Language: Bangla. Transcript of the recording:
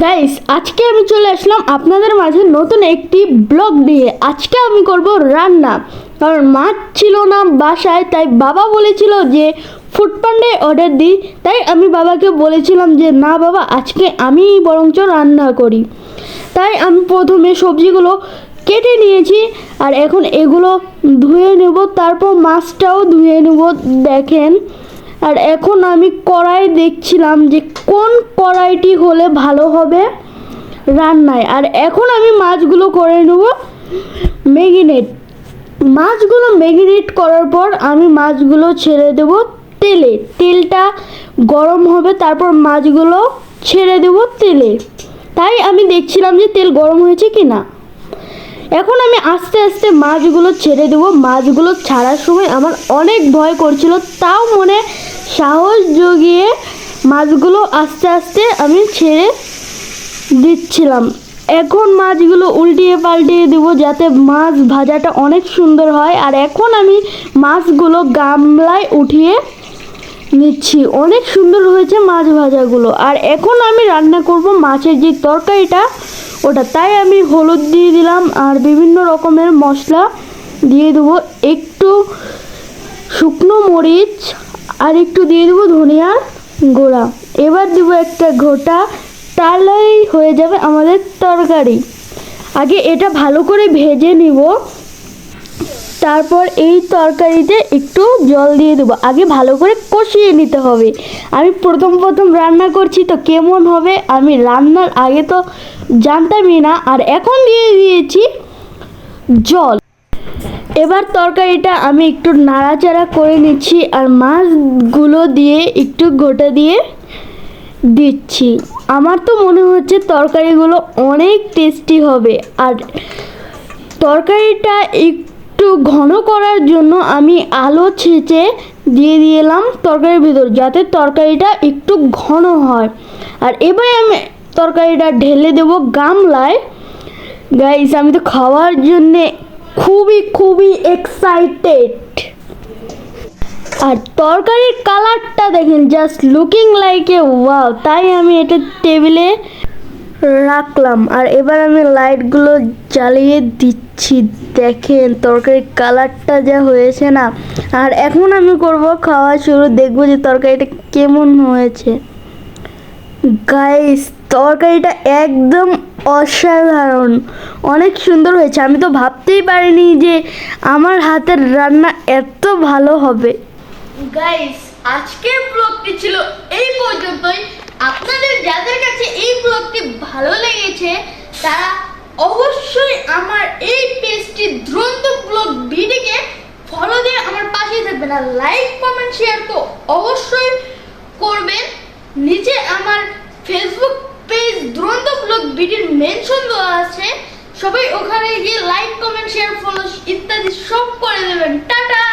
গাইস আজকে আমি চলে আসলাম আপনাদের মাঝে নতুন একটি ব্লগ দিয়ে আজকে আমি করব রান্না। কারণ মাছ ছিল না বাসায়, তাই বাবা বলেছিল যে ফুড পান্ডে অর্ডার দিই। তাই আমি বাবাকে বলেছিলাম যে, না বাবা, আজকে আমি বরঞ্চ রান্না করি। তাই আমি প্রথমে সবজিগুলো কেটে নিয়েছি আর এখন এগুলো ধুয়ে নেব। তারপর মাছটাও ধুয়ে নেব, দেখেন। আর এখন আমি কড়াই দেখছিলাম যে কোন কড়াইটি হলে ভালো হবে রান্নায়। আর এখন আমি মাছগুলো করে নেব ম্যাগিনেট। মাছগুলো ম্যাগিনেট করার পর আমি মাছগুলো ছেড়ে দেব তেলে। তেলটা গরম হবে, তারপর মাছগুলো ছেড়ে দেব তেলে। তাই আমি দেখছিলাম যে তেল গরম হয়েছে কি না এখন আমি আস্তে আস্তে মাছগুলো ছেড়ে দেবো। মাছগুলো ছাড়ার সময় আমার অনেক ভয় করছিল, তাও মনে সাহস জগিয়ে মাছগুলো আস্তে আস্তে আমি ছেড়ে দিচ্ছিলাম। এখন মাছগুলো উল্টিয়ে পাল্টিয়ে দেবো যাতে মাছ ভাজাটা অনেক সুন্দর হয়। আর এখন আমি মাছগুলো গামলায় উঠিয়ে নিচ্ছি। অনেক সুন্দর হয়েছে মাছ ভাজাগুলো। আর এখন আমি রান্না করব মাছের যে তরকারিটা, ওটা। তাই আমি হলুদ দিয়ে দিলাম আর বিভিন্ন রকমের মশলা দিয়ে দেবো। একটু শুকনো মরিচ আর একটু দিয়ে দেবো ধনিয়ার গোড়া। এবার দেবো একটা ঘোটা তাহলেই হয়ে যাবে আমাদের তরকারি। আগে এটা ভালো করে ভেজে নিব। তারপর এই তরকারিতে একটু জল দিয়ে দেবো। আগে ভালো করে কষিয়ে নিতে হবে। আমি প্রথম প্রথম রান্না করছি তো কেমন হবে? আমি রান্নার আগে তো জানতামই না। আর এখন দিয়ে দিয়েছি জল। এবার তরকারিটা আমি একটু নাড়াচাড়া করে নিচ্ছি আর মাছগুলো দিয়ে একটু গোটা দিয়ে দিচ্ছি। আমার তো মনে হচ্ছে তরকারিগুলো অনেক টেস্টি হবে আর তরকারিটা একটু ঘন করার জন্য আমি আলো ছেঁচে দিয়ে দিলাম তরকারির ভিতর যাতে তরকারিটা একটু ঘন হয়। আর এবারে আমি তরকারিটা ঢেলে দেবো গামলায়। গাইস আমি তো খাওয়ার জন্যে খুবই খুবই এক্সাইটেড আর তরকারির কালারটা দেখেন just looking like a wow তাই আমি এটা টেবিলে রাখলাম। আর এবার আমি লাইটগুলো জ্বালিয়ে দিচ্ছি। দেখেন, তরকারির কালারটা যা হয়েছে না। আর এখন আমি করব খাওয়া শুরু। দেখব যে তরকারিটা কেমন হয়েছে। গাইস তরকারিটা একদম অসাধারণ। অনেক সুন্দর হয়েছে। আমি তো ভাবতেই পারিনি যে আমার হাতের রান্না এত ভালো হবে। গাইস আজকের ব্লগটি ছিল এই পর্যন্তই। আপনাদের যাদের কাছে এই ব্লগটি ভালো লেগেছে, তারা অবশ্যই আমার এই পেজটি দ্রুত ব্লগ ভিডিওকে ফলো দিয়ে আমার পাশে থাকবেন। আর লাইক কমেন্ট শেয়ার তো অবশ্যই করবেন। মেনশন দেওয়া আছে। সবাই ওখানে গিয়ে লাইক কমেন্ট শেয়ার ফলো ইত্যাদি সব করে দেবেন। টাটা!